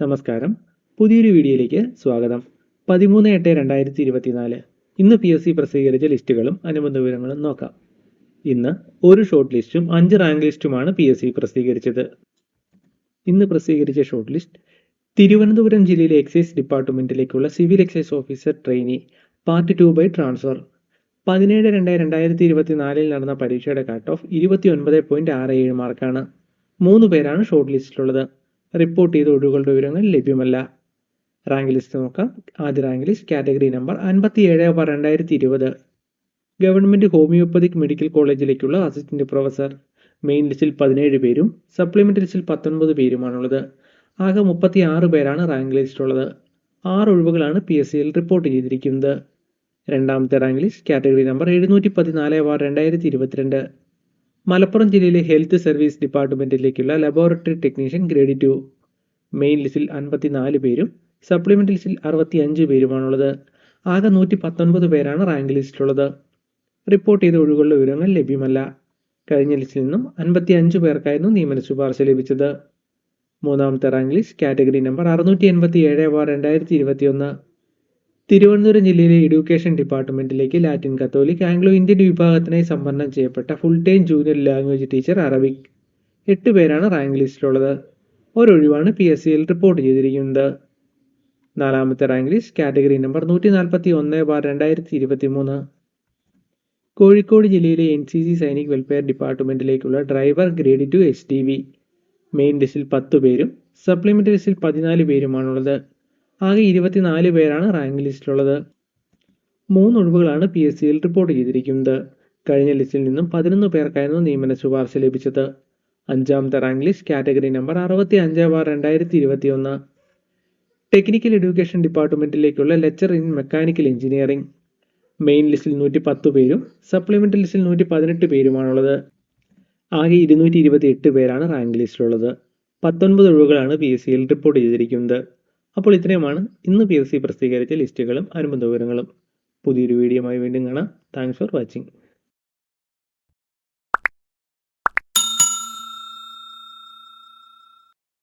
നമസ്കാരം. പുതിയൊരു വീഡിയോയിലേക്ക് സ്വാഗതം. പതിമൂന്ന് എട്ട് രണ്ടായിരത്തി ഇരുപത്തിനാല്. ഇന്ന് പി എസ് സി പ്രസിദ്ധീകരിച്ച ലിസ്റ്റുകളും അനുബന്ധ വിവരങ്ങളും നോക്കാം. ഇന്ന് ഒരു ഷോർട്ട് ലിസ്റ്റും അഞ്ച് റാങ്ക് ലിസ്റ്റുമാണ് പി എസ് സി പ്രസിദ്ധീകരിച്ചത്. ഇന്ന് പ്രസിദ്ധീകരിച്ച ഷോർട്ട് ലിസ്റ്റ് തിരുവനന്തപുരം ജില്ലയിലെ excise ഡിപ്പാർട്ട്മെന്റിലേക്കുള്ള civil excise officer trainee part two by transfer പതിനേഴ് രണ്ട് രണ്ടായിരത്തി ഇരുപത്തിനാലിൽ നടന്ന പരീക്ഷയുടെ കട്ട് ഓഫ് ഇരുപത്തി ഒൻപത് പോയിന്റ് ആറ് ഏഴ് മാർക്കാണ് മൂന്ന് പേരാണ് ഷോർട്ട് ലിസ്റ്റിലുള്ളത് റിപ്പോർട്ട് ചെയ്ത ഒഴിവുകളുടെ വിവരങ്ങൾ ലഭ്യമല്ല. റാങ്ക് ലിസ്റ്റ് നോക്കാം. ആദ്യ റാങ്ക് ലിസ്റ്റ് കാറ്റഗറി നമ്പർ അൻപത്തി ഏഴ് ബാർ രണ്ടായിരത്തി ഇരുപത് ഗവൺമെന്റ് ഹോമിയോപ്പതിക് മെഡിക്കൽ കോളേജിലേക്കുള്ള അസിസ്റ്റന്റ് പ്രൊഫസർ മെയിൻ ലിസ്റ്റിൽ പതിനേഴ് പേരും സപ്ലിമെന്റ് ലിസ്റ്റിൽ പത്തൊൻപത് പേരുമാണുള്ളത്. ആകെ മുപ്പത്തി ആറ് പേരാണ് റാങ്ക് ലിസ്റ്റിലുള്ളത് ആറ് ഒഴിവുകളാണ് പി എസ് സിയിൽ റിപ്പോർട്ട് ചെയ്തിരിക്കുന്നത്. രണ്ടാമത്തെ റാങ്ക് ലിസ്റ്റ് കാറ്റഗറി നമ്പർ എഴുന്നൂറ്റി പതിനാല് ബാർ രണ്ടായിരത്തി ഇരുപത്തിരണ്ട് മലപ്പുറം ജില്ലയിലെ health service ഡിപ്പാർട്ട്മെന്റിലേക്കുള്ള laboratory technician grade two main ലിസ്റ്റിൽ അൻപത്തിനാല് പേരും സപ്ലിമെന്റ് ലിസ്റ്റിൽ അറുപത്തി അഞ്ച് പേരുമാണുള്ളത്. ആകെ നൂറ്റി പത്തൊൻപത് പേരാണ് റാങ്ക് ലിസ്റ്റിലുള്ളത് റിപ്പോർട്ട് ചെയ്ത ഒഴിവുകളുടെ വിവരങ്ങൾ ലഭ്യമല്ല. കഴിഞ്ഞ ലിസ്റ്റിൽ നിന്നും അൻപത്തി അഞ്ച് പേർക്കായിരുന്നു നിയമന ശുപാർശ ലഭിച്ചത്. മൂന്നാമത്തെ റാങ്ക് ലിസ്റ്റ് കാറ്റഗറി നമ്പർ അറുന്നൂറ്റി എൺപത്തി ഏഴ് ബാർ രണ്ടായിരത്തി ഇരുപത്തി ഒന്ന് തിരുവനന്തപുരം ജില്ലയിലെ എഡ്യൂക്കേഷൻ ഡിപ്പാർട്ട്മെന്റിലേക്ക് ലാറ്റിൻ കത്തോലിക് ആംഗ്ലോ ഇന്ത്യൻ വിഭാഗത്തിനായി സംവരണം ചെയ്യപ്പെട്ട full time junior language teacher Arabic എട്ട് പേരാണ് റാങ്ക് ലിസ്റ്റിലുള്ളത് ഒരൊഴിവാണ് പി എസ് സിയിൽ റിപ്പോർട്ട് ചെയ്തിരിക്കുന്നത്. നാലാമത്തെ റാങ്ക് ലിസ്റ്റ് കാറ്റഗറി നമ്പർ നൂറ്റി നാൽപ്പത്തി ഒന്ന് ബാർ രണ്ടായിരത്തി ഇരുപത്തി മൂന്ന് കോഴിക്കോട് ജില്ലയിലെ N C C Sainik welfare ഡിപ്പാർട്ട്മെന്റിലേക്കുള്ള driver grade two S T V main ലിസ്റ്റിൽ പത്ത് പേരും സപ്ലിമെന്ററി ലിസ്റ്റിൽ പതിനാല് പേരുമാണുള്ളത്. ആകെ ഇരുപത്തിനാല് പേരാണ് റാങ്ക് ലിസ്റ്റിലുള്ളത് മൂന്ന് ഒഴിവുകളാണ് പി എസ് സിയിൽ റിപ്പോർട്ട് ചെയ്തിരിക്കുന്നത്. കഴിഞ്ഞ ലിസ്റ്റിൽ നിന്നും പതിനൊന്ന് പേർക്കായിരുന്നു നിയമന ശുപാർശ ലഭിച്ചത്. അഞ്ചാമത്തെ റാങ്ക് ലിസ്റ്റ് കാറ്റഗറി നമ്പർ അറുപത്തി അഞ്ച് ബാർ രണ്ടായിരത്തി ഇരുപത്തി ഒന്ന് technical education ഡിപ്പാർട്ട്മെന്റിലേക്കുള്ള lecture in mechanical engineering main ലിസ്റ്റിൽ നൂറ്റി പത്ത് പേരും സപ്ലിമെന്ററി ലിസ്റ്റിൽ നൂറ്റി പതിനെട്ട് പേരുമാണുള്ളത്. ആകെ ഇരുന്നൂറ്റി ഇരുപത്തി എട്ട് പേരാണ് റാങ്ക് ലിസ്റ്റിലുള്ളത് പത്തൊൻപത് ഒഴിവുകളാണ് പി എസ് സിയിൽ റിപ്പോർട്ട് ചെയ്തിരിക്കുന്നത്. അപ്പോൾ ഇത്രയുമാണ് ഇന്ന് പി എസ് സി പ്രസിദ്ധീകരിച്ച ലിസ്റ്റുകളും അനുബന്ധ വിവരങ്ങളും. പുതിയൊരു വീഡിയോയുമായി വീണ്ടും കാണാം. Thanks for watching